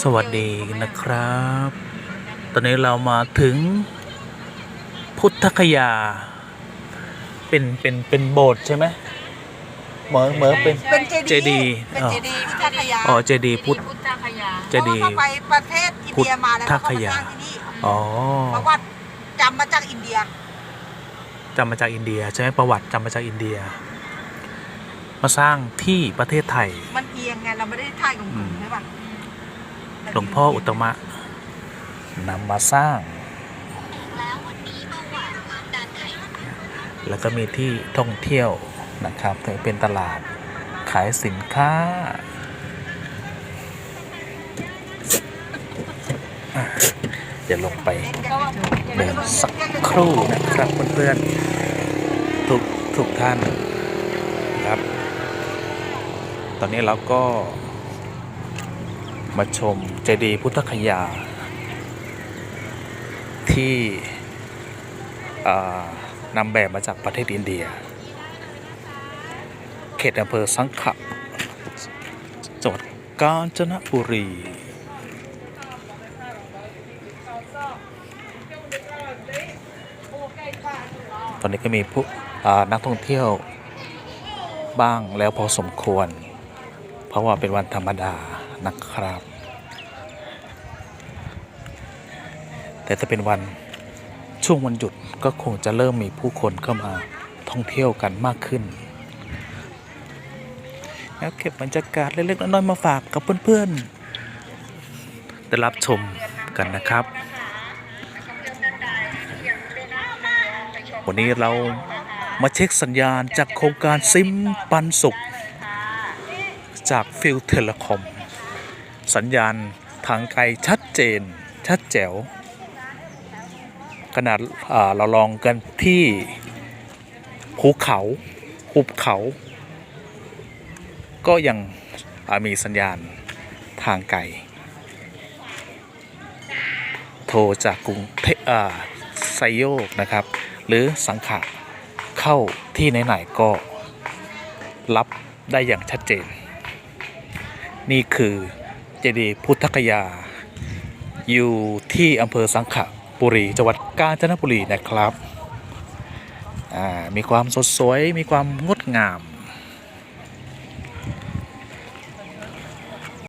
สวัสดีนะครับ ตอนนี้เรามาถึงพุทธคยา เป็นเป็นเป็นโบสถ์ใช่ไหมเหมือนเหมือนเป็น เป็นเจเจดี ย์เป็นอ๋อ เจดีย์พุทธคยาอ๋อเจดีย์พุทธพุทธคยาเจดีย์เพราะว่าเขาไปประเทศอินเดียมาแล้วพุทธเขาคก็มายา สร้างที่นี่อ๋อเพราะว่าจำมาจากอินเดียจำมาจากอินเดียใช่ไหมประวัติจำมาจากอินเดีย มาสร้างที่ประเทศไทย มันเอียงไงเราไม่ได้ถ่ายของอืมใช่ป่ะ หลวงพ่ออุตมะนำมาสร้าง แล้วก็มีที่ท่องเที่ยวนะครับเป็นตลาดขายสินค้าอะเดี๋ยวลงไปเดินสักครู่นะครับเพื่อนๆทุกทุกท่านครับ ตอนนี้เราก็ มาชมเจดีย์พุทธคยา ที่นำแบบมาจากประเทศอินเดีย เขตอำเภอสังขะจังหวัดกาญจนบุรี ตอนนี้ก็มีผู้นักท่องเที่ยวบ้างแล้วพอสมควร เพราะว่าเป็นวันธรรมดา นะครับ แต่ถ้าเป็นวันช่วงวันหยุดก็คงจะเริ่มมีผู้คนเข้ามาท่องเที่ยวกันมากขึ้น แล้วเก็บบรรยากาศเล็กๆน้อยๆมาฝากกับเพื่อนๆ ได้รับชมกันนะครับ วันนี้เรามาเช็คสัญญาณจากโครงการซิมปันสุข จากฟิลเทเลคอม สัญญาณทางไกลชัดเจน ชัดแจ๋ว ขนาดาเราลองกันที่ภูเขาหุบเขา ก็ยังมีสัญญาณทางไกลโทรจากกรุงเทไซโยกนะครับ หรือสังขะเข้าที่ไหนๆก็รับได้อย่างชัดเจน นี่คือ จดีย์พุทธคยา อยู่ที่อำเภอสังขบุรีจังหวัดกาญจนบุรีนะครับ มีความสดสวยมีความงดงาม